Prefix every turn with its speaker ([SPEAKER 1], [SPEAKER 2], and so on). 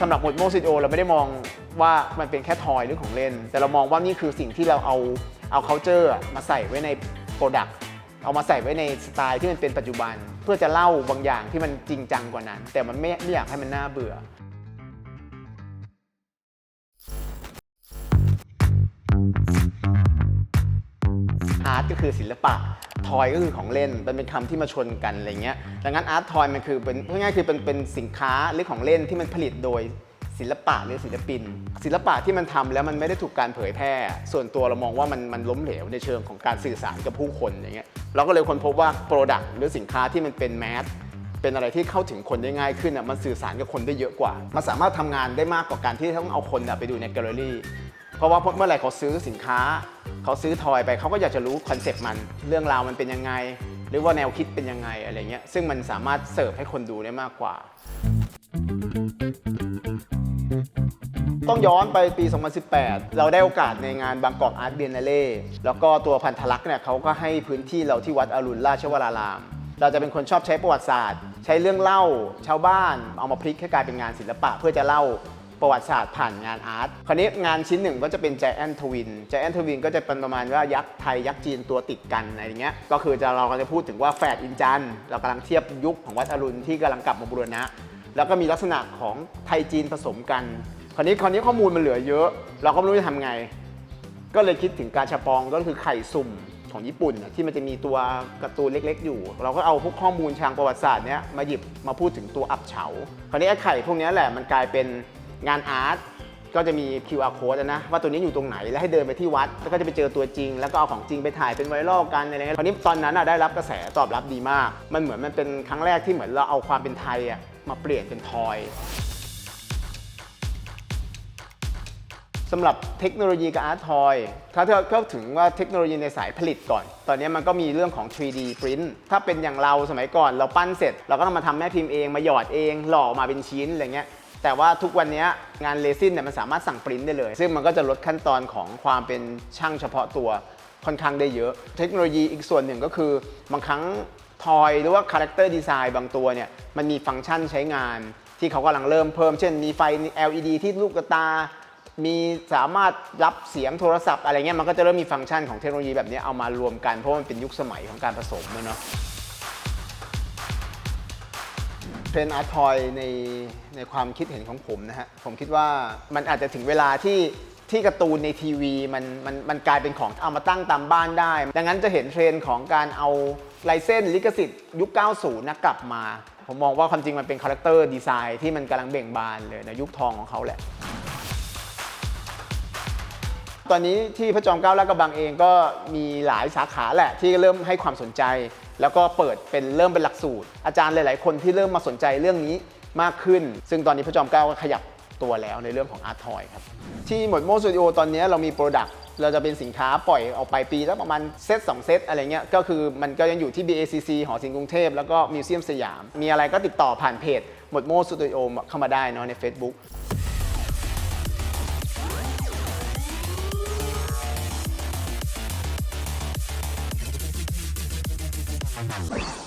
[SPEAKER 1] สำหรับหมวดโมซิโอเราไม่ได้มองว่ามันเป็นแค่ทอยหรือของเล่น แต่เรามองว่านี่คือสิ่งที่เราเอาเอา culture มาใส่ไว้ในโปรดักเอามาใส่ไว้ในสไตล์ที่มันเป็นปัจจุบัน เพื่อจะเล่าบางอย่างที่มันจริงจังกว่านั้น แต่มันไม่ไม่อยากให้มันน่าเบื่อ ก็คือศิลปะทอยก็คือของเล่นมันเป็นคำที่มาชนกันอะไรเงี้ยดังนั้นอาร์ตทอยมันคือเป็นง่ายๆคือเป็นเป็นสินค้าหรือของเล่นที่มันผลิตโดยศิลปะหรือศิลปิน ศิลปะที่มันทำแล้วมันไม่ได้ถูกการเผยแพร่ ส่วนตัวเรามองว่ามันมันล้มเหลวในเชิงของการสื่อสารกับผู้คนอย่างเงี้ยเราก็เลยค้นพบว่าโปรดักต์หรือสินค้าที่มันเป็นแมสเป็นอะไรที่เข้าถึงคนได้ง่ายขึ้นอะมันสื่อสารกับคนได้เยอะกว่า มันสามารถทำงานได้มากกว่าการที่ต้องเอาคนไปดูในแกลเลอรี่เพราะว่าเมื่อไหร่เขาซื้อสินค้า เขาซื้อทอยไปเขาก็อยากจะรู้คอนเซปต์มันเรื่องราวมันเป็นยังไง หรือว่าแนวคิดเป็นยังไงอะไรเงี้ยซึ่งมันสามารถเสิร์ฟให้คนดูได้มากกว่า ต้องย้อนไปปี 2018 เราได้โอกาสในงานบางกอกอาร์ตเบียนนาเล่แล้วก็ตัวพันธลักษณ์เนี่ยเขาก็ให้พื้นที่เราที่วัดอรุณราชวราราม เราจะเป็นคนชอบใช้ประวัติศาสตร์ ใช้เรื่องเล่าชาวบ้าน เอามาพลิกให้กลายเป็นงานศิลปะ เพื่อจะเล่า ประวัติศาสตร์ผ่านงานอาร์ต คราวนี้งานชิ้นหนึ่งก็จะเป็น Giant Twin Giant Twin ก็จะเป็นประมาณว่ายักษ์ไทย ยักษ์จีนตัวติดกันอะไรเงี้ย ก็คือจะเราก็จะพูดถึงว่าแฝดอินจันเรากำลังเทียบยุคของวัดอรุณที่กำลังกลับมาบูรณะ แล้วก็มีลักษณะของไทยจีนผสมกัน คราวนี้คราวนี้ข้อมูลมันเหลือเยอะ เราก็ไม่รู้จะทำไง ก็เลยคิดถึงการชาปองก็คือไข่สุ่มของญี่ปุ่นที่มันจะมีตัวการ์ตูนเล็ก ๆ อยู่ เราก็เอาพวกข้อมูลทางประวัติศาสตร์เนี้ยมาหยิบมาพูดถึงตัวอับเฉา คราวนี้ไอ้ไข่พวกนี้แหละมันกลายเป็น งานอาร์ตก็จะมี QR code นะ ว่าตัวนี้อยู่ตรงไหน แล้วให้เดินไปที่วัด แล้วก็จะไปเจอตัวจริง แล้วก็เอาของจริงไปถ่ายเป็นไวรัลกันอะไรเงี้ยคราวนี้ตอนนั้นอะได้รับกระแสตอบรับดีมาก มันเหมือนมันเป็นครั้งแรกที่เหมือนเราเอาความเป็นไทยอะมาเปลี่ยนเป็นทอยสำหรับเทคโนโลยีกับอาร์ตทอยถ้าเธอเข้าถึงว่าเทคโนโลยีในสายผลิตก่อน ตอนนี้มันก็มีเรื่องของ 3D print ถ้าเป็นอย่างเราสมัยก่อนเราปั้นเสร็จ เราก็ต้องมาทำแม่พิมพ์เองมาหยอดเองหล่อมาเป็นชิ้นอะไรเงี้ย แต่ว่าทุกวันนี้งานเรซินเนี่ยมันสามารถสั่งปริ้นได้เลย ซึ่งมันก็จะลดขั้นตอนของความเป็นช่างเฉพาะตัวค่อนข้างได้เยอะ เทคโนโลยีอีกส่วนหนึ่งก็คือบางครั้งทอยหรือว่าคาแรคเตอร์ดีไซน์บางตัวเนี่ยมันมีฟังก์ชันใช้งาน ที่เขากำลังเริ่มเพิ่ม เช่น มีไฟ LED ที่ลูกกตา มีสามารถรับเสียงโทรศัพท์อะไรเงี้ยมันก็จะเริ่มมีฟังก์ชันของเทคโนโลยีแบบนี้เอามารวมกันเพราะมันเป็นยุคสมัยของการผสมเนาะ รนด์อาร์ทอยในในความคิดเห็นของผมนะฮะ ผมคิดว่ามันอาจจะถึงเวลาที่ที่การ์ตูนในทีวีมันมันมันกลายเป็นของเอามาตั้งตามบ้านได้ ดังนั้นจะเห็นเทรนด์ของการเอาลายเส้นลิขสิทธิ์ยุค 90 นะกลับมา ผมมองว่าความจริงมันเป็นคาแรคเตอร์ดีไซน์ที่มันกำลังเบ่งบานเลยในยุคทองของเขาแหละ ตอนนี้ที่พระจอมเกล้าและกระบังเองก็มีหลายสาขาแหละที่เริ่มให้ความสนใจ แล้วก็เปิดเป็นเริ่มเป็นหลักสูตร อาจารย์หลาย ๆ คนที่เริ่มมาสนใจเรื่องนี้มากขึ้น ซึ่งตอนนี้พระจอมเกล้าก็ขยับตัวแล้วในเรื่องของอาร์ทอยครับ ที่หมดโมสตูดิโอตอนนี้เรามีโปรดักต์เราจะเป็นสินค้าปล่อยออกไปปีละประมาณเซต2เซตอะไรเงี้ยก็คือมันก็ยังอยู่ที่ BACC หอศิลป์กรุงเทพแล้วก็มิวเซียมสยาม มีอะไรก็ติดต่อผ่านเพจหมดโมสตูดิโอเข้ามาได้เนาะใน Facebook
[SPEAKER 2] Thank you.